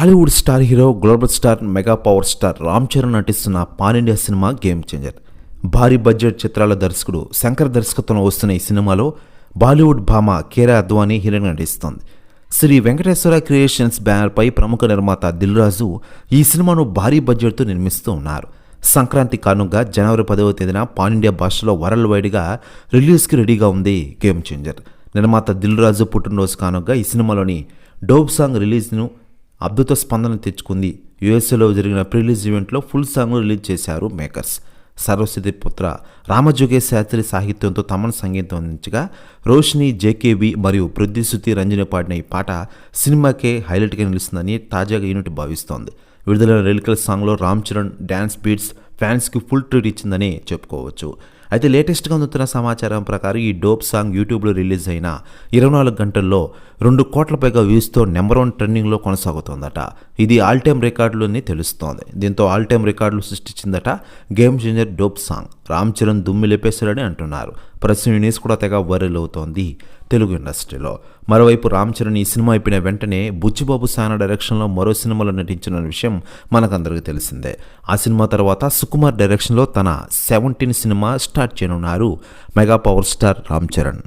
Tollywood star hero global star mega power star Ram Charan నటిస్తున్న pan India cinema game changer. భారీ budget చిత్రాల దర్శకుడు శంకర్ దర్శకత్వంలో వస్తున్న ఈ సినిమాలో బాలీవుడ్ భామ కేరా అద్వానీ హీరోయిన్ నటిస్తోంది. శ్రీ వెంకటేశ్వర క్రియేషన్స్ బ్యానర్పై ప్రముఖ నిర్మాత దిల్ రాజు ఈ సినిమాను భారీ బడ్జెట్తో నిర్మిస్తూ ఉన్నారు. సంక్రాంతి కానుగా జనవరి పదవ తేదీన పాన్ ఇండియా భాషలో వరల్డ్ వైడ్గా రిలీజ్కి రెడీగా ఉంది గేమ్ చేంజర్. నిర్మాత దిల్ రాజు పుట్టినరోజు కానుగా ఈ సినిమాలోని డోబ్ సాంగ్ రిలీజ్ను అద్భుత స్పందన తెచ్చుకుంది. యుఎస్ఏలో జరిగిన ప్రిలీజ్ ఈవెంట్లో ఫుల్ సాంగ్ రిలీజ్ చేశారు మేకర్స్. సరస్వతి పుత్ర రామజోగే శాస్త్రి సాహిత్యంతో తమన్ సంగీతం అందించగా రోషిని జేకేబి మరియు పృథ్వీ శృతి రంజని పాడిన ఈ పాట సినిమాకే హైలైట్గా నిలుస్తుందని తాజాగా యూనిట్ భావిస్తోంది. విడుదలైన రెలికల్ సాంగ్లో రామ్ చరణ్ డ్యాన్స్ బీట్స్ ఫ్యాన్స్కి ఫుల్ ట్రీట్ ఇచ్చిందని చెప్పుకోవచ్చు. అయితే లేటెస్ట్గా అందుతున్న సమాచారం ప్రకారం ఈ డోప్ సాంగ్ యూట్యూబ్లో రిలీజ్ అయిన ఇరవై నాలుగు గంటల్లో రెండు కోట్ల పైగా వ్యూస్తో నెంబర్ వన్ ట్రెండింగ్లో కొనసాగుతోందట. ఇది ఆల్ టైమ్ అని తెలుస్తోంది. దీంతో ఆల్ టైమ్ రికార్డులు సృష్టించిందట game changer dope song. Ram Charan దుమ్మి లేపేశాడని అంటున్నారు. ప్రస్తుతం ఈ న్యూస్ కూడా తెగ వైరల్ అవుతోంది తెలుగు ఇండస్ట్రీలో. మరోవైపు రామ్ చరణ్ ఈ సినిమా అయిపోయిన వెంటనే బుచ్చిబాబు సానా డైరెక్షన్లో మరో సినిమాలో నటించిన విషయం మనకందరికీ తెలిసిందే. ఆ సినిమా తర్వాత సుకుమార్ డైరెక్షన్లో తన సెవెంటీన్ సినిమా స్టార్ట్ చేయనున్నారు mega power star Ram Charan.